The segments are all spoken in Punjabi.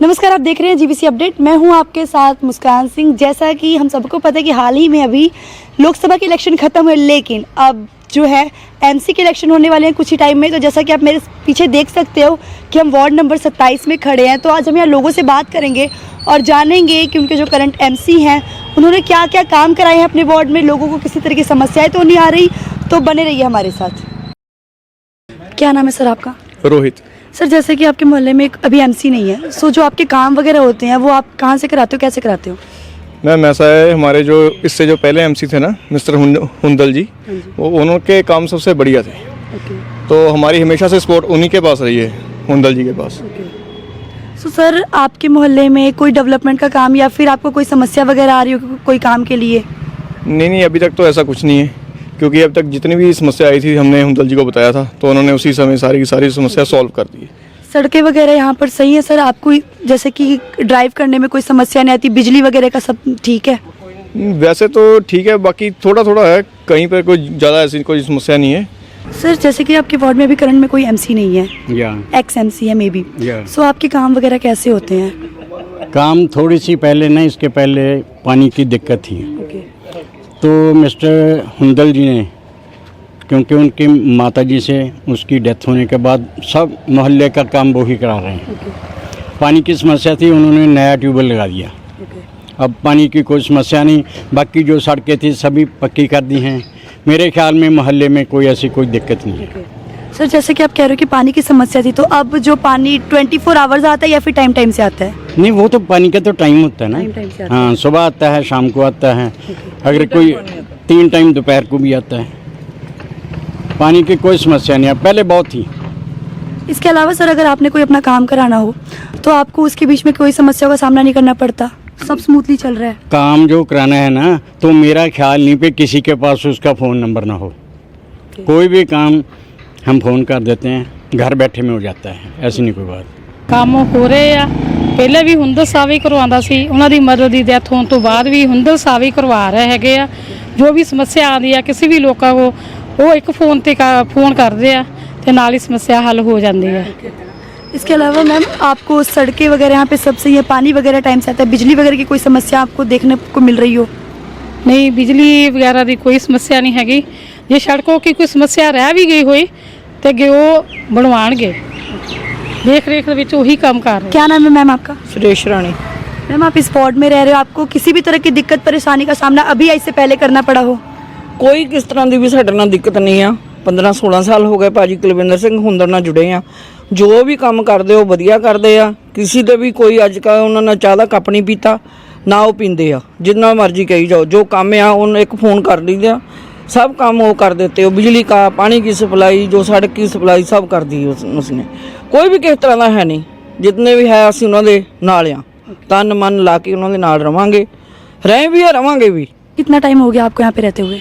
नमस्कार, आप देख रहे हैं जीबीसी अपडेट मैं हूँ आपके साथ मुस्कान सिंह। जैसा कि हम सबको पता है कि हाल ही में अभी लोकसभा के इलेक्शन खत्म हुए, लेकिन अब जो है एमसी के इलेक्शन होने वाले हैं कुछ ही टाइम में। तो जैसा कि आप मेरे पीछे देख सकते हो कि हम वार्ड नंबर 27 में खड़े हैं। तो आज हम यहाँ लोगों से बात करेंगे और जानेंगे कि उनके जो करंट एमसी हैं, उन्होंने क्या क्या काम कराए हैं अपने वार्ड में। लोगों को किसी तरह की समस्याएँ तो नहीं आ रही तो बने रहिए हमारे साथ। क्या नाम है सर आपका? रोहित। सर जैसे कि आपके मोहल्ले में एक अभी एमसी नहीं है सो जो आपके काम वगैरह होते हैं वो आप कहाँ से कराते हो कैसे कराते हो? मैम ऐसा है हमारे जो इससे जो पहले एमसी थे ना मिस्टर हुंदल जी वो उनके काम सबसे बढ़िया थे। तो हमारी हमेशा से सपोर्ट उन्हीं के पास रही है हुंदल जी के पास। सो सर आपके मोहल्ले में कोई डेवलपमेंट का काम या फिर आपको कोई समस्या वगैरह आ रही हो कोई काम के लिए? नहीं नहीं अभी तक तो ऐसा कुछ नहीं है। क्योंकि अब तक जितनी भी समस्या आई थी हमने हुंदल जी को बताया था तो उन्होंने उसी समय सारी की सारी समस्या सॉल्व कर दी सड़कें वगैरह यहाँ पर सही है सर? आपको जैसे कि ड्राइव करने में कोई समस्या नहीं आती बिजली वगैरह का सब ठीक है? वैसे तो ठीक है बाकी थोड़ा थोड़ा है कहीं पर कोई ज़्यादा ऐसी कोई समस्या नहीं है। सर जैसे कि आपके वार्ड में अभी करंट में कोई एमसी नहीं है? या। एक्स एमसी है मे बी सो आपके काम वगैरह कैसे होते हैं? काम थोड़ी सी पहले ना इसके पहले पानी की दिक्कत थी। ओके तो मिस्टर हुंदल जी ने क्योंकि उनकी माता जी से उसकी डेथ होने के बाद सब मोहल्ले का काम वो ही करा रहे हैं। पानी की समस्या थी उन्होंने नया ट्यूबवेल लगा दिया। अब पानी की कोई समस्या नहीं बाकी जो सड़कें थी सभी पक्की कर दी हैं। मेरे ख्याल में मोहल्ले में कोई ऐसी कोई दिक्कत नहीं है। सर जैसे कि आप कह रहे हो कि पानी की समस्या थी तो अब जो पानी 24 फोर आवर्स आता है या फिर टाइम टाइम से आता है? नहीं वो तो पानी का तो टाइम होता है ना। हाँ। सुबह आता है शाम को आता है। अगर कोई तीन टाइम दोपहर को भी आता है। पानी की कोई समस्या नहीं है पहले बहुत थी। इसके अलावा सर अगर आपने कोई अपना काम कराना हो तो आपको उसके बीच में कोई समस्या का सामना नहीं करना पड़ता। सब स्मूथली चल रहा है। काम जो कराना है ना तो मेरा ख्याल नहीं पे किसी के पास उसका फ़ोन नंबर ना हो। कोई भी काम हम फ़ोन कर देते हैं घर बैठे में हो जाता है ऐसी नहीं कोई बात ਕੰਮ ਹੋ ਰਹੇ ਆ ਪਹਿਲੇ ਵੀ ਹੁੰਦਲ ਸਾਹਿਬ ਹੀ ਕਰਵਾਉਂਦਾ ਸੀ ਉਹਨਾਂ ਦੀ ਮਦਰ ਦੀ ਡੈਥ ਹੋਣ ਤੋਂ ਬਾਅਦ ਵੀ ਹੁੰਦਲ ਸਾਹਿਬ ਹੀ ਕਰਵਾ ਰਹੇ ਹੈਗੇ ਆ ਜੋ ਵੀ ਸਮੱਸਿਆ ਆਉਂਦੀ ਆ ਕਿਸੇ ਵੀ ਲੋਕਾਂ ਕੋ ਉਹ ਇੱਕ ਫੋਨ ਤੇ ਕਾ- ਫੋਨ ਕਰਦੇ ਆ ਤੇ ਨਾਲ ਹੀ ਸਮੱਸਿਆ ਹੱਲ ਹੋ ਜਾਂਦੀ ਹੈ इसके अलावा मैम आपको सड़कें वगैरह यहाँ पे सब सही है पानी वगैरह टाइम से आता है बिजली वगैरह की कोई समस्या आपको देखने को मिल रही हो ਨਹੀਂ ਬਿਜਲੀ ਵਗੈਰਾ ਦੀ ਕੋਈ ਸਮੱਸਿਆ ਨਹੀਂ ਹੈਗੀ ਜੇ ਸੜਕੋਂ ਕੀ ਕੋਈ ਸਮੱਸਿਆ ਰਹਿ ਵੀ ਗਈ ਹੋਈ ਤੇ ਅੱਗੇ ਉਹ ਬਣਵਾਣਗੇ ਦੇਖ ਰੇਖ ਦੇ ਵਿੱਚ ਉਹੀ ਕੰਮ ਕਰ ਰਹੇ क्या नाम है मैम आपका सुरेश रानी मैम आप इस वार्ड में रह रहे हो आपको किसी भी तरह की दिक्कत परेशानी का सामना अभी या इससे पहले करना पड़ा हो ਕੋਈ ਕਿਸ ਤਰ੍ਹਾਂ ਦੀ ਵੀ ਸਾਡੇ ਨਾਲ ਦਿੱਕਤ ਨਹੀਂ ਆ 15 16 ਸਾਲ ਹੋ ਗਏ ਭਾਜੀ ਕੁਲਵਿੰਦਰ ਸਿੰਘ ਹੁੰਦਰ ਨਾਲ ਜੁੜੇ ਆ ਜੋ ਵੀ ਕੰਮ ਕਰਦੇ ਉਹ ਵਧੀਆ ਕਰਦੇ ਆ ਕਿਸੇ ਦੇ ਵੀ ਕੋਈ ਅੱਜ ਕੱਲ੍ਹ ਉਹਨਾਂ ਨਾਲ ਚਾਹ ਦਾ ਕੱਪ ਨਹੀਂ ਪੀਤਾ ਨਾ ਉਹ ਪੀਂਦੇ ਆ ਜਿੰਨਾ ਮਰਜ਼ੀ ਕਹੀ ਜਾਓ ਜੋ ਕੰਮ ਆ ਉਹਨੂੰ ਇੱਕ ਫੋਨ ਕਰ ਲਈਦਾ ਸਭ ਕੰਮ ਉਹ ਕਰ ਦਿੱਤੇ ਉਹ ਬਿਜਲੀ का पानी की सप्लाई जो सड़क की सप्लाई सब कर दी उस, उसने ਕੋਈ ਵੀ ਕਿਸ ਤਰ੍ਹਾਂ ਦਾ ਹੈ ਨਹੀਂ ਜਿੰਨੇ ਵੀ ਹੈ ਅਸੀਂ ਉਹਨਾਂ ਦੇ ਨਾਲ ਆ ਤਨ ਮਨ ਲਾ ਕੇ ਉਹਨਾਂ ਦੇ ਨਾਲ ਰਵਾਂਗੇ ਰਹੇ ਵੀ ਆ ਰਵਾਂਗੇ ਵੀ कितना टाइम हो गया आपको यहाँ पे रहते हुए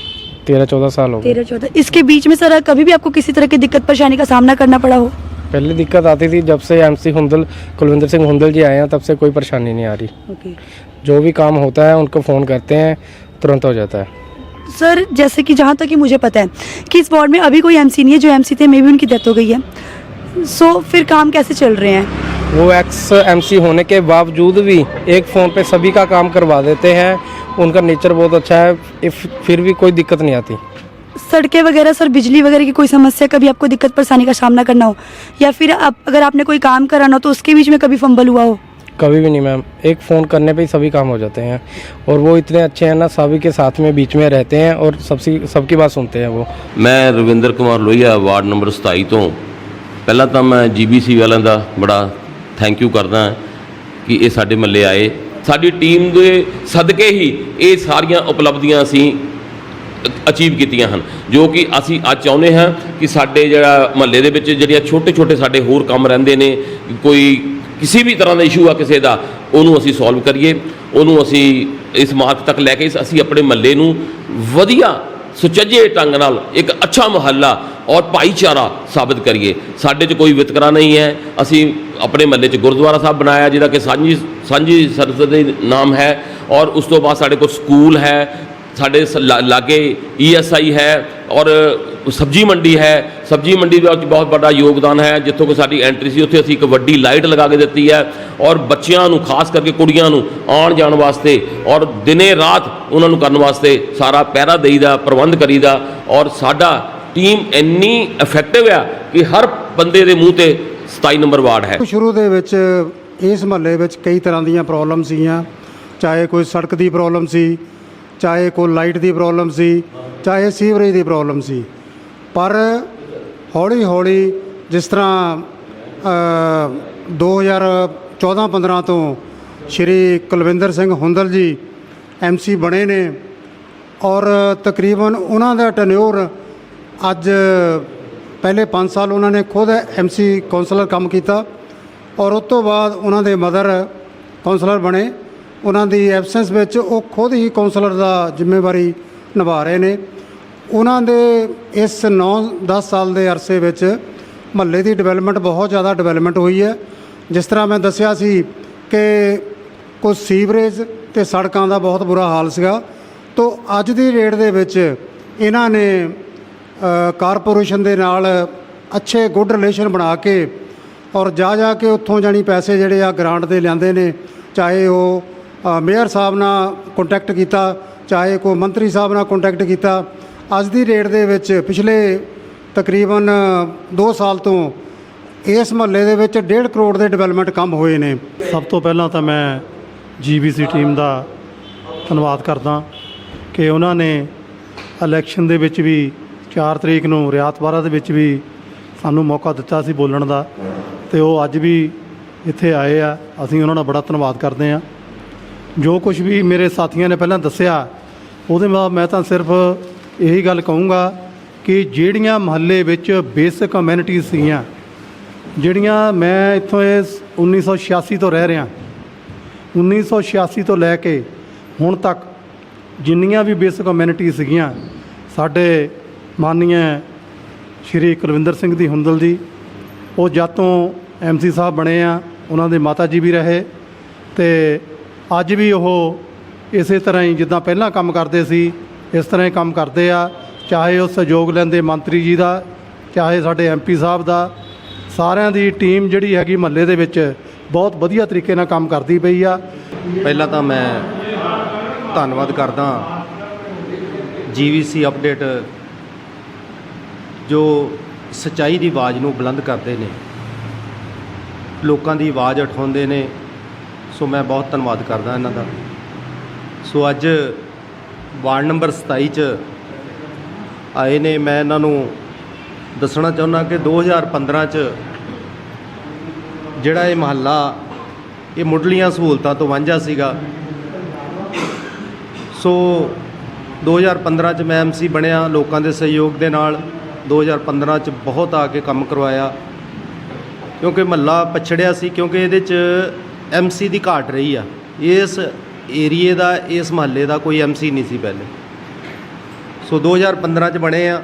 तेरह चौदह साल हो गए तेरह चौदह इसके बीच में सर कभी भी आपको किसी तरह की दिक्कत परेशानी का सामना करना पड़ा हो पहले दिक्कत आती थी जब से एमसी हुंदल कुलविंदर सिंह हुंदल जी आए हैं तब से कोई परेशानी नहीं आ रही ओके जो भी काम होता है उनको फ़ोन करते हैं तुरंत हो जाता है सर जैसे कि जहाँ तक कि मुझे पता है कि इस वार्ड में अभी कोई एमसी नहीं है जो एमसी थे मे भी उनकी डेथ हो गई है। सो फिर काम कैसे चल रहे हैं? वो एक्स एमसी होने के बावजूद भी एक फ़ोन पे सभी का काम करवा देते हैं। उनका नेचर बहुत अच्छा है फिर भी कोई दिक्कत नहीं आती। सड़कें वगैरह सर बिजली वगैरह की कोई समस्या कभी आपको दिक्कत परेशानी का सामना करना हो? या फिर आप अगर आपने कोई काम कराना हो तो उसके बीच में कभी फंबल हुआ हो? कभी भी नहीं मैम एक फ़ोन करने पे ही सभी काम हो जाते हैं और वो इतने अच्छे हैं ना सभी के साथ में बीच में रहते हैं और सबसी सबकी बात सुनते हैं वो ਮੈਂ ਰਵਿੰਦਰ ਕੁਮਾਰ ਲੋਹੀਆ ਵਾਰਡ ਨੰਬਰ 27 ਤੋਂ ਪਹਿਲਾਂ ਤਾਂ ਮੈਂ ਜੀਬੀਸੀ ਵਾਲਿਆਂ ਦਾ ਬੜਾ ਥੈਂਕ ਯੂ ਕਰਦਾ ਕਿ ਇਹ ਸਾਡੇ ਮੱਲੇ ਆਏ ਸਾਡੀ ਟੀਮ ਦੇ ਸਦਕੇ ਹੀ ਇਹ ਸਾਰੀਆਂ ਉਪਲਬਧੀਆਂ ਅਸੀਂ ਅਚੀਵ ਕੀਤੀਆਂ ਹਨ ਜੋ ਕਿ ਅਸੀਂ ਅੱਜ ਚਾਹੁੰਦੇ ਹਾਂ ਕਿ ਸਾਡੇ ਜਿਹੜਾ ਮਹੱਲੇ ਦੇ ਵਿੱਚ ਜਿਹੜੀਆਂ ਛੋਟੇ ਛੋਟੇ ਸਾਡੇ ਹੋਰ ਕੰਮ ਰਹਿੰਦੇ ਨੇ ਕੋਈ ਕਿਸੇ ਵੀ ਤਰ੍ਹਾਂ ਦਾ ਇਸ਼ੂ ਆ ਕਿਸੇ ਦਾ, ਉਹਨੂੰ ਅਸੀਂ ਸੋਲਵ ਕਰੀਏ, ਉਹਨੂੰ ਅਸੀਂ ਇਸ ਮਾਰਕ ਤੱਕ ਲੈ ਕੇ ਅਸੀਂ ਆਪਣੇ ਮਹੱਲੇ ਨੂੰ ਵਧੀਆ ਸੁਚੱਜੇ ਢੰਗ ਨਾਲ ਇੱਕ ਅੱਛਾ ਮੁਹੱਲਾ ਔਰ ਭਾਈਚਾਰਾ ਸਾਬਤ ਕਰੀਏ। ਸਾਡੇ 'ਚ ਕੋਈ ਵਿਤਕਰਾ ਨਹੀਂ ਹੈ। ਅਸੀਂ ਆਪਣੇ ਮਹੱਲੇ 'ਚ ਗੁਰਦੁਆਰਾ ਸਾਹਿਬ ਬਣਾਇਆ ਜਿਹਦਾ ਕਿ ਸਾਂਝੀ ਸਾਂਝੀ ਸਰਸਤ ਦੇ ਨਾਮ ਹੈ ਔਰ ਉਸ ਤੋਂ ਬਾਅਦ ਸਾਡੇ ਕੋਲ ਸਕੂਲ ਹੈ ਸਾਡੇ ਸ- ਲਾ- ਲਾਗੇ ਈਐਸਆਈ ਹੈ ਔਰ ਸਬਜੀ ਮੰਡੀ ਹੈ। ਸਬਜੀ ਮੰਡੀ ਦੇ ਵਿੱਚ ਬਹੁਤ ਵੱਡਾ ਯੋਗਦਾਨ ਹੈ। ਜਿੱਥੋਂ ਕਿ ਸਾਡੀ ਐਂਟਰੀ ਸੀ, ਉੱਥੇ ਅਸੀਂ ਇੱਕ ਵੱਡੀ ਲਾਈਟ ਲਗਾ ਕੇ ਦਿੱਤੀ ਹੈ ਔਰ ਬੱਚਿਆਂ ਨੂੰ, ਖਾਸ ਕਰਕੇ ਕੁੜੀਆਂ ਨੂੰ ਆਉਣ ਜਾਣ ਵਾਸਤੇ ਔਰ ਦਿਨੇ ਰਾਤ ਉਹਨਾਂ ਨੂੰ ਕਰਨ ਵਾਸਤੇ ਸਾਰਾ ਪਹਿਰਾ ਦੇਈਦਾ, ਪ੍ਰਬੰਧ ਕਰੀਦਾ ਔਰ ਸਾਡਾ ਟੀਮ ਇੰਨੀ ਇਫੈਕਟਿਵ ਆ ਕਿ ਹਰ ਬੰਦੇ ਦੇ ਮੂੰਹ ਤੇ 27 ਨੰਬਰ ਵਾਰਡ ਹੈ। ਸ਼ੁਰੂ ਦੇ ਵਿੱਚ ਇਸ ਮਹੱਲੇ ਵਿੱਚ ਕਈ ਤਰ੍ਹਾਂ ਦੀਆਂ ਪ੍ਰੋਬਲਮ ਸੀਗੀਆਂ। ਚਾਹੇ ਕੋਈ ਸੜਕ ਦੀ ਪ੍ਰੋਬਲਮ ਸੀ ਚਾਹੇ ਕੋਈ ਲਾਈਟ ਦੀ ਪ੍ਰੋਬਲਮ ਸੀ ਚਾਹੇ ਸੀਵਰੇਜ ਦੀ ਪ੍ਰੋਬਲਮ ਸੀ ਪਰ ਹੌਲੀ ਹੌਲੀ ਜਿਸ ਤਰ੍ਹਾਂ ਅ, 2014-15 ਤੋਂ ਸ਼੍ਰੀ ਕੁਲਵਿੰਦਰ ਸਿੰਘ ਹੁੰਦਲ ਜੀ ਐਮਸੀ ਬਣੇ ਨੇ ਔਰ ਤਕਰੀਬਨ ਉਹਨਾਂ ਦਾ ਟੈਨਿਓਰ ਅੱਜ ਪਹਿਲੇ 5 ਸਾਲ ਉਹਨਾਂ ਨੇ ਖੁਦ ਐਮਸੀ ਕਾਉਂਸਲਰ ਕੰਮ ਕੀਤਾ ਔਰ ਉਸ ਤੋਂ ਬਾਅਦ ਉਹਨਾਂ ਦੇ ਮਦਰ ਕਾਉਂਸਲਰ ਬਣੇ। ਉਹਨਾਂ ਦੀ ਐਬਸੈਂਸ ਵਿੱਚ ਉਹ ਖੁਦ ਹੀ ਕਾਉਂਸਲਰ ਦਾ ਜ਼ਿੰਮੇਵਾਰੀ ਨਿਭਾ ਰਹੇ ਨੇ। ਉਹਨਾਂ ਦੇ ਇਸ 9-10 ਸਾਲ ਦੇ ਅਰਸੇ ਵਿੱਚ ਮਹੱਲੇ ਦੀ ਡਿਵੈਲਪਮੈਂਟ ਬਹੁਤ ਜ਼ਿਆਦਾ ਡਿਵੈਲਪਮੈਂਟ ਹੋਈ ਹੈ। ਜਿਸ ਤਰ੍ਹਾਂ ਮੈਂ ਦੱਸਿਆ ਸੀ ਕਿ ਕੁਝ ਸੀਵਰੇਜ ਤੇ ਸੜਕਾਂ ਦਾ ਬਹੁਤ ਬੁਰਾ ਹਾਲ ਸੀਗਾ। ਤੋਂ ਅੱਜ ਦੀ ਰੇਟ ਦੇ ਵਿੱਚ ਇਹਨਾਂ ਨੇ ਕਾਰਪੋਰੇਸ਼ਨ ਦੇ ਨਾਲ ਅੱਛੇ ਗੁੱਡ ਰਿਲੇਸ਼ਨ ਬਣਾ ਕੇ ਔਰ ਜਾ ਜਾ ਕੇ ਉੱਥੋਂ ਜਾਣੀ ਪੈਸੇ ਜਿਹੜੇ ਆ ਗ੍ਰਾਂਟ ਦੇ ਲਿਆਂਦੇ ਨੇ, ਚਾਹੇ ਉਹ ਮੇਅਰ ਸਾਹਿਬ ਨਾਲ ਕੰਟੈਕਟ ਕੀਤਾ, ਚਾਹੇ ਕੋਈ ਮੰਤਰੀ ਸਾਹਿਬ ਨਾਲ ਕੰਟੈਕਟ ਕੀਤਾ। ਅੱਜ ਦੀ ਰੇਟ ਦੇ ਵਿੱਚ ਪਿਛਲੇ ਤਕਰੀਬਨ 2 ਸਾਲ ਤੋਂ ਇਸ ਮਹੱਲੇ ਦੇ ਵਿੱਚ 1.5 ਕਰੋੜ ਦੇ ਡਿਵੈਲਪਮੈਂਟ ਕੰਮ ਹੋਏ ਨੇ। ਸਭ ਤੋਂ ਪਹਿਲਾਂ ਤਾਂ ਮੈਂ ਜੀਬੀਸੀ ਟੀਮ ਦਾ ਧੰਨਵਾਦ ਕਰਦਾ ਕਿ ਉਹਨਾਂ ਨੇ ਇਲੈਕਸ਼ਨ ਦੇ ਵਿੱਚ ਵੀ 4 ਤਰੀਕ ਨੂੰ ਰਿਆਤ ਬਾਰਾ ਦੇ ਵਿੱਚ ਵੀ ਸਾਨੂੰ ਮੌਕਾ ਦਿੱਤਾ ਸੀ ਬੋਲਣ ਦਾ ਤੇ ਉਹ ਅੱਜ ਵੀ ਇੱਥੇ ਆਏ ਆ। ਅਸੀਂ ਉਹਨਾਂ ਦਾ ਬੜਾ ਧੰਨਵਾਦ ਕਰਦੇ ਆ ਜੋ ਕੁਝ ਵੀ ਮੇਰੇ ਸਾਥੀਆਂ ਨੇ ਪਹਿਲਾਂ ਦੱਸਿਆ, ਉਹਦੇ ਬਾਅਦ ਮੈਂ ਤਾਂ ਸਿਰਫ ਇਹੀ ਗੱਲ ਕਹੂੰਗਾ ਕਿ ਜਿਹੜੀਆਂ ਮਹੱਲੇ ਵਿੱਚ ਬੇਸਿਕ ਕਮਿਊਨਿਟੀਜ਼ ਸੀਗੀਆਂ, ਜਿਹੜੀਆਂ ਮੈਂ ਇੱਥੋਂ ਇਸ 1986 ਤੋਂ ਰਹਿ ਰਿਹਾ 1986 ਤੋਂ ਲੈ ਕੇ ਹੁਣ ਤੱਕ ਜਿੰਨੀਆਂ ਵੀ ਬੇਸਿਕ ਕਮਿਊਨਿਟੀ ਸੀਗੀਆਂ, ਸਾਡੇ ਮਾਨਨੀय ਸ਼੍ਰੀ ਕੁਲਵਿੰਦਰ ਸਿੰਘ ਦੀ ਹੁੰਦਲ ਜੀ, ਉਹ ਜਦ ਤੋਂ ਐਮਸੀ ਸਾਹਿਬ ਬਣੇ ਆ, ਉਹਨਾਂ ਦੇ ਮਾਤਾ ਜੀ ਵੀ ਰਹੇ ਤੇ ਅੱਜ ਵੀ ਉਹ ਇਸੇ ਤਰ੍ਹਾਂ ਹੀ ਜਿੱਦਾਂ ਪਹਿਲਾਂ ਕੰਮ ਕਰਦੇ ਸੀ, ਇਸ ਤਰ੍ਹਾਂ ਹੀ ਕੰਮ ਕਰਦੇ ਆ। ਚਾਹੇ ਉਹ ਸਹਿਯੋਗ ਲੈਂਦੇ ਮੰਤਰੀ ਜੀ ਦਾ, ਚਾਹੇ ਸਾਡੇ ਐਮਪੀ ਸਾਹਿਬ ਦਾ, ਸਾਰਿਆਂ ਦੀ ਟੀਮ ਜਿਹੜੀ ਹੈਗੀ ਮਹੱਲੇ ਦੇ ਵਿੱਚ ਬਹੁਤ ਵਧੀਆ ਤਰੀਕੇ ਨਾਲ ਕੰਮ ਕਰਦੀ ਪਈ ਆ। ਪਹਿਲਾਂ ਤਾਂ ਮੈਂ ਧੰਨਵਾਦ ਕਰਦਾ ਜੀਵੀਸੀ ਅਪਡੇਟ ਜੋ ਸਚਾਈ ਦੀ ਆਵਾਜ਼ ਨੂੰ ਬੁਲੰਦ ਕਰਦੇ ਨੇ। ਲੋਕਾਂ ਦੀ ਆਵਾਜ਼ ਉਠਾਉਂਦੇ ਨੇ। ਸੋ ਮੈਂ ਬਹੁਤ ਧੰਨਵਾਦ ਕਰਦਾ ਇਹਨਾਂ ਦਾ। ਸੋ ਅੱਜ ਵਾਰਡ ਨੰਬਰ 27 ਚ ਆਏ ਨੇ। ਮੈਂ ਇਹਨਾਂ ਨੂੰ ਦੱਸਣਾ ਚਾਹੁੰਦਾ ਕਿ 2015 ਚ ਜਿਹੜਾ ਇਹ ਮਹੱਲਾ, ਇਹ ਮੁੱਢਲੀਆਂ ਸਹੂਲਤਾਂ ਤੋਂ ਵਾਂਝਾ ਸੀਗਾ। ਸੋ 2015 ਚ ਮੈਂ ਐਮਸੀ ਬਣਿਆ ਲੋਕਾਂ ਦੇ ਸਹਿਯੋਗ ਦੇ ਨਾਲ। 2015 ਚ ਬਹੁਤ ਆ ਕੇ ਕੰਮ ਕਰਵਾਇਆ। ਕਿਉਂਕਿ ਮਹੱਲਾ ਪਛੜਿਆ ਸੀ, ਕਿਉਂਕਿ ਇਹਦੇ ਚ ਐਮਸੀ ਦੀ ਘਾਟ ਰਹੀ ਆ। ਇਸ ਏਰੀਏ ਦਾ, ਇਸ ਮਹੱਲੇ ਦਾ ਕੋਈ ਐਮਸੀ ਨਹੀਂ ਸੀ ਪਹਿਲੇ। ਸੋ 2015 ਚ ਬਣੇ ਆ।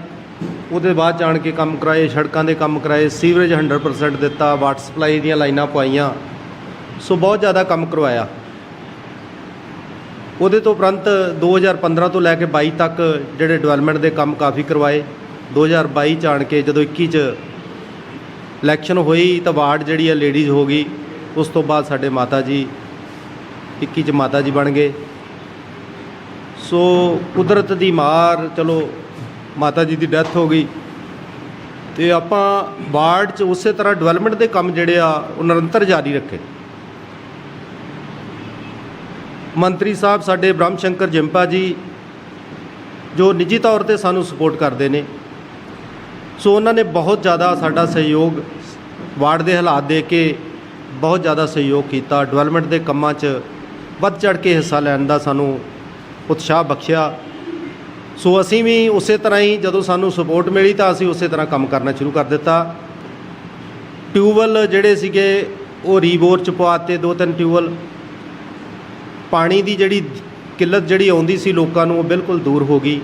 ਉਹਦੇ ਬਾਅਦ ਜਾਣ ਕੇ ਕੰਮ ਕਰਾਏ, ਸੜਕਾਂ ਦੇ ਕੰਮ ਕਰਾਏ, ਸੀਵਰੇਜ 100% ਦਿੱਤਾ ਵਾਟਰ ਸਪਲਾਈ ਦੀਆਂ ਲਾਈਨਾਂ ਪਵਾਈਆਂ। ਸੋ ਬਹੁਤ ਜ਼ਿਆਦਾ ਕੰਮ ਕਰਵਾਇਆ। ਉਹਦੇ ਤੋਂ ਉਪਰੰਤ 2015 ਤੋਂ ਲੈ ਕੇ 22 ਤੱਕ ਜਿਹੜੇ ਡਿਵੈਲਪਮੈਂਟ ਦੇ ਕੰਮ ਕਾਫੀ ਕਰਵਾਏ। 2022 ਚ ਆਣ ਕੇ ਜਦੋਂ 21 ਚ ਇਲੈਕਸ਼ਨ ਹੋਈ ਤਾਂ ਵਾਰਡ ਜਿਹੜੀ ਹੈ ਲੇਡੀਜ਼ ਹੋ ਗਈ। ਉਸ ਤੋਂ ਬਾਅਦ ਸਾਡੇ ਮਾਤਾ ਜੀ 21 ਚ ਮਾਤਾ ਜੀ ਬਣ ਗਏ। ਸੋ ਕੁਦਰਤ ਦੀ ਮਾਰ, ਚਲੋ, ਮਾਤਾ ਜੀ ਦੀ ਡੈਥ ਹੋ ਗਈ। ਤੇ ਆਪਾਂ ਵਾਰਡ 'ਚ ਉਸੇ ਤਰ੍ਹਾਂ ਡਿਵੈਲਪਮੈਂਟ ਦੇ ਕੰਮ ਜਿਹੜੇ ਆ, ਉਹ ਨਿਰੰਤਰ ਜਾਰੀ ਰੱਖੇ। ਮੰਤਰੀ ਸਾਹਿਬ, ਸਾਡੇ ਬ੍ਰਹਮ ਸ਼ੰਕਰ ਜਿੰਪਾ ਜੀ, ਜੋ ਨਿੱਜੀ ਤੌਰ ਤੇ ਸਾਨੂੰ ਸਪੋਰਟ ਕਰਦੇ ਨੇ। ਸੋ ਉਹਨਾਂ ਨੇ ਬਹੁਤ ਜ਼ਿਆਦਾ ਸਾਡਾ ਸਹਿਯੋਗ ਵਾਰਡ ਦੇ ਹਾਲਾਤ ਦੇ ਕੇ ਬਹੁਤ ਜ਼ਿਆਦਾ ਸਹਿਯੋਗ ਕੀਤਾ। ਡਿਵੈਲਪਮੈਂਟ ਦੇ ਕੰਮਾਂ 'ਚ ਵੱਧ ਚੜ ਕੇ ਹਿੱਸਾ ਲੈਣ ਦਾ ਸਾਨੂੰ ਉਤਸ਼ਾਹ ਬਖਸ਼ਿਆ। ਸੋ ਅਸੀਂ ਵੀ ਉਸੇ ਤਰ੍ਹਾਂ ਹੀ ਜਦੋਂ ਸਾਨੂੰ ਸਪੋਰਟ ਮਿਲੀ ਤਾਂ ਅਸੀਂ ਉਸੇ ਤਰ੍ਹਾਂ ਕੰਮ ਕਰਨਾ ਸ਼ੁਰੂ ਕਰ ਦਿੱਤਾ। ਟਿਊਬਵੈੱਲ ਜਿਹੜੇ ਸੀਗੇ, ਉਹ ਰੀਬੋਰ ਚ ਪਵਾਤੇ ਦੋ ਤਿੰਨ ਟਿਊਬਵੈੱਲ। ਪਾਣੀ ਦੀ ਜਿਹੜੀ ਕਿੱਲਤ ਜਿਹੜੀ ਆਉਂਦੀ ਸੀ ਲੋਕਾਂ ਨੂੰ ਉਹ ਬਿਲਕੁਲ ਦੂਰ ਹੋ ਗਈ।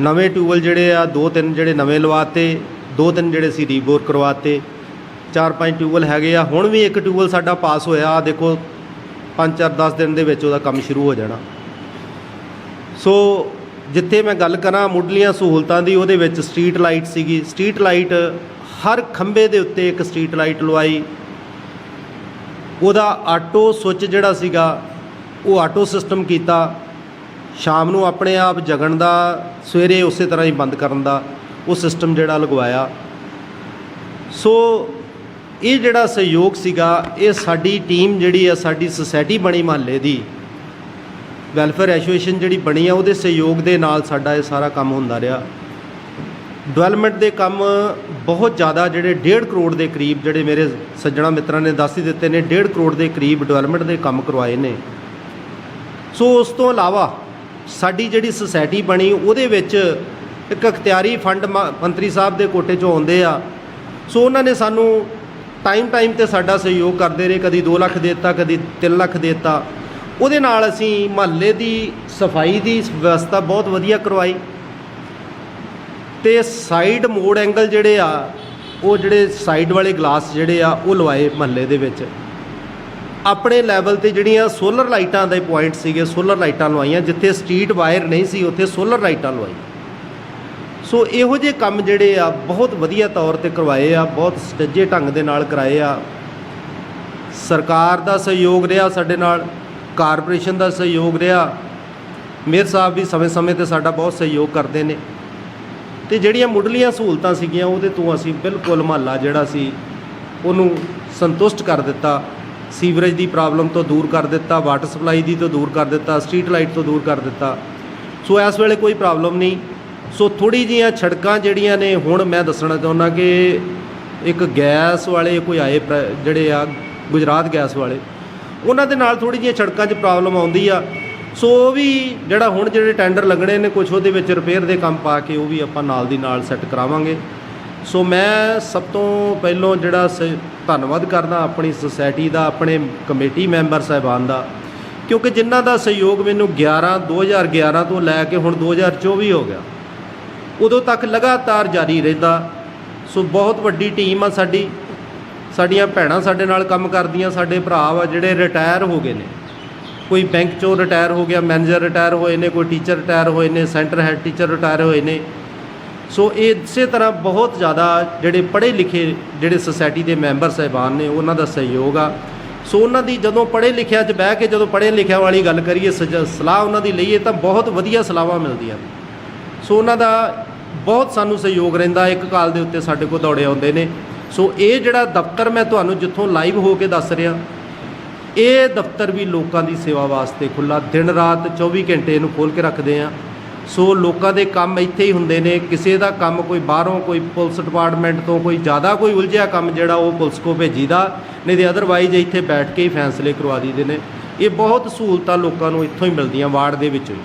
ਨਵੇਂ ਟਿਊਬਵੈੱਲ ਜਿਹੜੇ ਆ, ਦੋ ਤਿੰਨ ਜਿਹੜੇ ਨਵੇਂ ਲਵਾਤੇ ਦੋ ਤਿੰਨ ਜਿਹੜੇ ਸੀ ਰੀਬੋਰ ਕਰਵਾਤੇ ਚਾਰ ਪੰਜ ਟਿਊਬਵੈੱਲ ਹੈਗੇ ਆ, ਹੁਣ ਵੀ ਇੱਕ ਟਿਊਬਵੈੱਲ ਸਾਡਾ ਪਾਸ ਹੋਇਆ ਆ ਦੇਖੋ 5 4 10 ਦਿਨ ਦੇ ਵਿੱਚ ਉਹਦਾ ਕੰਮ ਸ਼ੁਰੂ ਹੋ ਜਾਣਾ। ਸੋ ਜਿੱਥੇ ਮੈਂ ਗੱਲ ਕਰਾਂ ਮੁੱਢਲੀਆਂ ਸਹੂਲਤਾਂ ਦੀ, ਉਹਦੇ ਵਿੱਚ ਸਟਰੀਟ ਲਾਈਟ ਸੀਗੀ। ਸਟਰੀਟ ਲਾਈਟ ਹਰ ਖੰਭੇ ਦੇ ਉੱਤੇ ਇੱਕ ਸਟਰੀਟ ਲਾਈਟ ਲਵਾਈ। ਉਹਦਾ ਆਟੋ ਸੁੱਚ ਜਿਹੜਾ ਸੀਗਾ, ਉਹ ਆਟੋ ਸਿਸਟਮ ਕੀਤਾ। ਸ਼ਾਮ ਨੂੰ ਆਪਣੇ ਆਪ ਜਗਣ ਦਾ ਸਵੇਰੇ ਉਸੇ ਤਰ੍ਹਾਂ ਹੀ ਬੰਦ ਕਰਨ ਦਾ ਉਹ ਸਿਸਟਮ ਜਿਹੜਾ ਲਗਵਾਇਆ। ਸੋ ਇਹ ਜਿਹੜਾ ਸਹਿਯੋਗ ਸੀਗਾ, ਇਹ ਸਾਡੀ ਟੀਮ ਜਿਹੜੀ ਆ, ਸਾਡੀ ਸੁਸਾਇਟੀ ਬਣੀ ਮਹੱਲੇ ਦੀ, ਵੈਲਫੇਅਰ ਐਸੋਸੀਏਸ਼ਨ ਜਿਹੜੀ ਬਣੀ ਆ, ਉਹਦੇ ਸਹਿਯੋਗ ਦੇ ਨਾਲ ਸਾਡਾ ਇਹ ਸਾਰਾ ਕੰਮ ਹੁੰਦਾ ਰਿਹਾ। ਡਿਵੈਲਪਮੈਂਟ ਦੇ ਕੰਮ ਬਹੁਤ ਜ਼ਿਆਦਾ, ਜਿਹੜੇ 1.5 ਕਰੋੜ ਦੇ ਕਰੀਬ, ਜਿਹੜੇ ਮੇਰੇ ਸੱਜਣਾ ਮਿੱਤਰਾਂ ਨੇ ਦੱਸ ਹੀ ਦਿੱਤੇ ਨੇ 1.5 ਕਰੋੜ ਦੇ ਕਰੀਬ ਡਿਵੈਲਪਮੈਂਟ ਦੇ ਕੰਮ ਕਰਵਾਏ ਨੇ। ਸੋ ਉਸ ਤੋਂ ਇਲਾਵਾ, ਸਾਡੀ ਜਿਹੜੀ ਸੁਸਾਇਟੀ ਬਣੀ, ਉਹਦੇ ਵਿੱਚ ਇੱਕ ਅਖਤਿਆਰੀ ਫੰਡ ਮ- ਮੰਤਰੀ ਸਾਹਿਬ ਦੇ ਕੋਟੇ 'ਚੋਂ ਆਉਂਦੇ ਆ। ਸੋ ਉਹਨਾਂ ਨੇ ਸਾਨੂੰ ਟਾਈਮ ਟਾਈਮ ਤੇ ਸਾਡਾ ਸਹਿਯੋਗ ਕਰਦੇ ਰਹੇ, ਕਦੀ 2 ਲੱਖ ਦੇ ਦਿੱਤਾ, ਕਦੀ 3 ਲੱਖ ਦੇ ਦਿੱਤਾ। ਉਹਦੇ ਨਾਲ ਅਸੀਂ ਮਹੱਲੇ ਦੀ ਸਫ਼ਾਈ ਦੀ ਵਿਵਸਥਾ ਬਹੁਤ ਵਧੀਆ ਕਰਵਾਈ। ਤੇ ਸਾਈਡ ਮੋੜ ਐਂਗਲ ਜਿਹੜੇ ਆ, ਉਹ ਜਿਹੜੇ ਸਾਈਡ ਵਾਲੇ ਗਲਾਸ ਜਿਹੜੇ ਆ, ਉਹ ਲਵਾਏ ਮਹੱਲੇ ਦੇ ਵਿੱਚ। ਆਪਣੇ ਲੈਵਲ ਤੇ ਜਿਹੜੀਆਂ ਸੋਲਰ ਲਾਈਟਾਂ ਦੇ ਪੁਆਇੰਟ ਸੀਗੇ ਸੋਲਰ ਲਾਈਟਾਂ ਲਵਾਈਆਂ, ਜਿੱਥੇ ਸਟਰੀਟ ਵਾਇਰ ਨਹੀਂ ਸੀ, ਉੱਥੇ ਸੋਲਰ ਲਾਈਟਾਂ ਲਵਾਈਆਂ। ਸੋ ਇਹੋ ਜਿਹੇ ਕੰਮ ਜਿਹੜੇ ਆ, ਬਹੁਤ ਵਧੀਆ ਤੌਰ ਤੇ ਕਰਵਾਏ ਆ, ਬਹੁਤ ਸਟੱਜੇ ਢੰਗ ਦੇ ਨਾਲ ਕਰਾਏ ਆ। ਸਰਕਾਰ ਦਾ ਸਹਿਯੋਗ ਰਿਹਾ ਸਾਡੇ ਨਾਲ, ਕਾਰਪੋਰੇਸ਼ਨ ਦਾ ਸਹਿਯੋਗ ਰਿਹਾ। ਮੇਅਰ ਸਾਹਿਬ ਵੀ ਸਮੇਂ-ਸਮੇਂ ਤੇ ਸਾਡਾ ਬਹੁਤ ਸਹਿਯੋਗ ਕਰਦੇ ਨੇ। ਤੇ ਜਿਹੜੀਆਂ ਮੁੱਢਲੀਆਂ ਸਹੂਲਤਾਂ ਸੀਗੀਆਂ, ਉਹਦੇ ਤੋਂ ਅਸੀਂ ਬਿਲਕੁਲ ਮਹੱਲਾ ਜਿਹੜਾ ਸੀ, ਉਹਨੂੰ ਸੰਤੁਸ਼ਟ ਕਰ ਦਿੱਤਾ। ਸੀਵਰੇਜ ਦੀ ਪ੍ਰੋਬਲਮ ਤੋਂ ਦੂਰ ਕਰ ਦਿੱਤਾ, ਵਾਟਰ ਸਪਲਾਈ ਦੀ ਤੋਂ ਦੂਰ ਕਰ ਦਿੱਤਾ, ਸਟਰੀਟ ਲਾਈਟ ਤੋਂ ਦੂਰ ਕਰ ਦਿੱਤਾ। ਸੋ ਇਸ ਵੇਲੇ ਕੋਈ ਪ੍ਰੋਬਲਮ ਨਹੀਂ ਸੋ ਥੋੜੀ ਜੀਆਂ ਸੜਕਾਂ ਜਿਹੜੀਆਂ ਨੇ, ਹੁਣ ਮੈਂ ਦੱਸਣਾ ਚਾਹੁੰਦਾ ਕਿ ਇੱਕ ਗੈਸ ਵਾਲੇ ਕੋਈ ਆਏ ਪ੍ਰ- ਜਿਹੜੇ ਆ ਗੁਜਰਾਤ ਗੈਸ ਵਾਲੇ, ਉਹਨਾਂ ਦੇ ਨਾਲ ਥੋੜੀ ਜੀਆਂ ਸੜਕਾਂ 'ਚ ਪ੍ਰੋਬਲਮ ਆਉਂਦੀ ਆ। ਸੋ ਉਹ ਵੀ ਜਿਹੜਾ ਹੁਣ ਜਿਹੜੇ ਟੈਂਡਰ ਲੱਗਣੇ ਨੇ ਕੁਝ ਉਹਦੇ ਵਿੱਚ ਰਿਪੇਅਰ ਦੇ ਕੰਮ ਪਾ ਕੇ ਉਹ ਵੀ ਆਪਾਂ ਨਾਲ ਦੀ ਨਾਲ ਸੈੱਟ ਕਰਾਵਾਂਗੇ। ਸੋ ਮੈਂ ਸਭ ਤੋਂ ਪਹਿਲੋਂ ਜਿਹੜਾ ਸ- ਧੰਨਵਾਦ ਕਰਦਾ ਆਪਣੀ ਸੁਸਾਇਟੀ ਦਾ, ਆਪਣੇ ਕਮੇਟੀ ਮੈਂਬਰ ਸਾਹਿਬਾਨ ਦਾ, ਕਿਉਂਕਿ ਜਿਨ੍ਹਾਂ ਦਾ ਸਹਿਯੋਗ ਮੈਨੂੰ 11 2011 ਤੋਂ ਲੈ ਕੇ ਹੁਣ 2024 ਹੋ ਗਿਆ। ਉਦੋਂ ਤੱਕ ਲਗਾਤਾਰ ਜਾਰੀ ਰਹਿੰਦਾ। ਸੋ ਬਹੁਤ ਵੱਡੀ ਟੀਮ ਆ ਸਾਡੀ। ਸਾਡੀਆਂ ਭੈਣਾਂ ਸਾਡੇ ਨਾਲ ਕੰਮ ਕਰਦੀਆਂ, ਸਾਡੇ ਭਰਾ ਵਾ ਜਿਹੜੇ ਰਿਟਾਇਰ ਹੋ ਗਏ ਨੇ। ਕੋਈ ਬੈਂਕ ਚੋਂ ਰਿਟਾਇਰ ਹੋ ਗਿਆ ਮੈਨੇਜਰ ਰਿਟਾਇਰ ਹੋਏ ਨੇ, ਕੋਈ ਟੀਚਰ ਰਿਟਾਇਰ ਹੋਏ ਨੇ ਸੈਂਟਰ ਹੈਡ ਟੀਚਰ ਰਿਟਾਇਰ ਹੋਏ ਨੇ। ਸੋ ਇਹ ਇਸੇ ਤਰ੍ਹਾਂ ਬਹੁਤ ਜ਼ਿਆਦਾ ਜਿਹੜੇ ਪੜ੍ਹੇ ਲਿਖੇ ਜਿਹੜੇ ਸੁਸਾਇਟੀ ਦੇ ਮੈਂਬਰ ਸਾਹਿਬਾਨ ਨੇ, ਉਹਨਾਂ ਦਾ ਸਹਿਯੋਗ ਆ। ਸੋ ਉਹਨਾਂ ਦੀ ਜਦੋਂ ਪੜ੍ਹੇ ਲਿਖਿਆ 'ਚ ਬਹਿ ਕੇ ਜਦੋਂ ਪੜ੍ਹੇ ਲਿਖਿਆ ਵਾਲੀ ਗੱਲ ਕਰੀਏ, ਸਜ- ਸਲਾਹ ਉਹਨਾਂ ਦੀ ਲਈਏ ਤਾਂ ਬਹੁਤ ਵਧੀਆ ਸਲਾਹਾਂ ਮਿਲਦੀਆਂ ਨੇ। ਸੋ ਉਹਨਾਂ ਦਾ ਬਹੁਤ ਸਾਨੂੰ ਸਹਿਯੋਗ ਰਹਿੰਦਾ, ਇੱਕ ਕਾਲ ਦੇ ਉੱਤੇ ਸਾਡੇ ਕੋਲ ਦੌੜੇ ਆਉਂਦੇ ਨੇ। ਸੋ ਇਹ ਜਿਹੜਾ ਦਫ਼ਤਰ ਮੈਂ ਤੁਹਾਨੂੰ ਜਿੱਥੋਂ ਲਾਈਵ ਹੋ ਕੇ ਦੱਸ ਰਿਹਾ, ਇਹ ਦਫ਼ਤਰ ਵੀ ਲੋਕਾਂ ਦੀ ਸੇਵਾ ਵਾਸਤੇ ਖੁੱਲਾ ਦਿਨ ਰਾਤ 24 ਘੰਟੇ ਇਹਨੂੰ ਖੋਲ ਕੇ ਰੱਖਦੇ ਆ। ਸੋ ਲੋਕਾਂ ਦੇ ਕੰਮ ਇੱਥੇ ਹੀ ਹੁੰਦੇ ਨੇ। ਕਿਸੇ ਦਾ ਕੰਮ ਕੋਈ ਬਾਹਰੋਂ, ਕੋਈ ਪੁਲਿਸ ਡਿਪਾਰਟਮੈਂਟ ਤੋਂ ਕੋਈ ਜ਼ਿਆਦਾ ਕੋਈ ਉਲਝਿਆ ਕੰਮ ਜਿਹੜਾ ਉਹ ਪੁਲਿਸ ਕੋ ਭੇਜੀਦਾ, ਨਹੀਂ ਤੇ ਅਦਰਵਾਈਜ਼ ਇੱਥੇ ਬੈਠ ਕੇ ਹੀ ਫੈਸਲੇ ਕਰਵਾ ਦਈਦੇ ਨੇ। ਇਹ ਬਹੁਤ ਸਹੂਲਤਾਂ ਲੋਕਾਂ ਨੂੰ ਇੱਥੋਂ ਹੀ ਮਿਲਦੀਆਂ ਵਾਰਡ ਦੇ ਵਿੱਚੋਂ ਹੀ।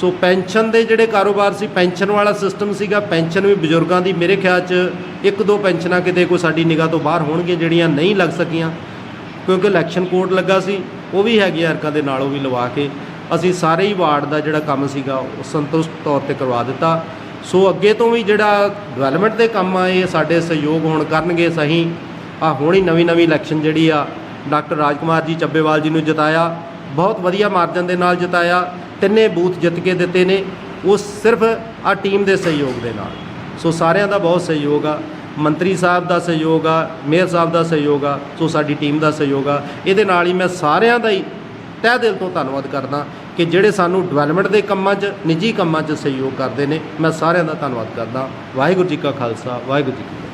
ਸੋ ਪੈਨਸ਼ਨ ਦੇ ਜਿਹੜੇ ਕਾਰੋਬਾਰ ਸੀ, ਪੈਨਸ਼ਨ ਵਾਲਾ ਸਿਸਟਮ ਸੀਗਾ। ਪੈਨਸ਼ਨ ਵੀ ਬਜ਼ੁਰਗਾਂ ਦੀ ਮੇਰੇ ਖਿਆਲ 'ਚ ਇੱਕ ਦੋ ਪੈਨਸ਼ਨਾਂ ਕਿਤੇ ਕੋਈ ਸਾਡੀ ਨਿਗਾਹ ਤੋਂ ਬਾਹਰ ਹੋਣਗੀਆਂ, ਜਿਹੜੀਆਂ ਨਹੀਂ ਲੱਗ ਸਕੀਆਂ। ਕਿਉਂਕਿ ਇਲੈਕਸ਼ਨ ਕੋਡ ਲੱਗਾ ਸੀ, ਉਹ ਵੀ ਹੈਗੀਆਂ ਹਰਕਾਂ ਦੇ ਨਾਲ ਉਹ ਵੀ ਲਵਾ ਕੇ। ਅਸੀਂ ਸਾਰੇ ਹੀ ਵਾਰਡ ਦਾ ਜਿਹੜਾ ਕੰਮ ਸੀਗਾ, ਉਹ ਸੰਤੁਸ਼ਟ ਤੌਰ ਤੇ ਕਰਵਾ ਦਿੱਤਾ। ਸੋ ਅੱਗੇ ਤੋਂ ਵੀ ਜਿਹੜਾ ਡਿਵੈਲਪਮੈਂਟ ਦੇ ਕੰਮ ਆ, ਇਹ ਸਾਡੇ ਸਹਿਯੋਗ ਹੁਣ ਕਰਨਗੇ ਸਹੀ। ਆ ਹੁਣ ਹੀ ਨਵੀਂ ਨਵੀਂ ਇਲੈਕਸ਼ਨ ਜਿਹੜੀ ਆ, ਡਾਕਟਰ ਰਾਜਕੁਮਾਰ ਜੀ ਚੱਬੇਵਾਲ ਜੀ ਨੂੰ ਜਿਤਾਇਆ। ਬਹੁਤ ਵਧੀਆ ਮਾਰਜਨ ਦੇ ਨਾਲ ਜਿਤਾਇਆ, ਤਿੰਨੇ ਬੂਥ ਜਿੱਤ ਕੇ ਦਿੱਤੇ ਨੇ, ਉਹ ਸਿਰਫ ਆ ਟੀਮ ਦੇ ਸਹਿਯੋਗ ਦੇ ਨਾਲ। ਸੋ ਸਾਰਿਆਂ ਦਾ ਬਹੁਤ ਸਹਿਯੋਗ ਆ, ਮੰਤਰੀ ਸਾਹਿਬ ਦਾ ਸਹਿਯੋਗ ਆ, ਮੇਅਰ ਸਾਹਿਬ ਦਾ ਸਹਿਯੋਗ ਆ, ਸੋ ਸਾਡੀ ਟੀਮ ਦਾ ਸਹਿਯੋਗ ਆ। ਇਹਦੇ ਨਾਲ ਹੀ ਮੈਂ ਸਾਰਿਆਂ ਦਾ ਹੀ ਤਹਿ ਦਿਲ ਤੋਂ ਧੰਨਵਾਦ ਕਰਦਾ ਕਿ ਜਿਹੜੇ ਸਾਨੂੰ ਡਿਵੈਲਪਮੈਂਟ ਦੇ ਕੰਮਾਂ 'ਚ, ਨਿੱਜੀ ਕੰਮਾਂ 'ਚ ਸਹਿਯੋਗ ਕਰਦੇ ਨੇ, ਮੈਂ ਸਾਰਿਆਂ ਦਾ ਧੰਨਵਾਦ ਕਰਦਾ। ਵਾਹਿਗੁਰੂ ਜੀ ਕਾ ਖਾਲਸਾ, ਵਾਹਿਗੁਰੂ ਜੀ ਕੀ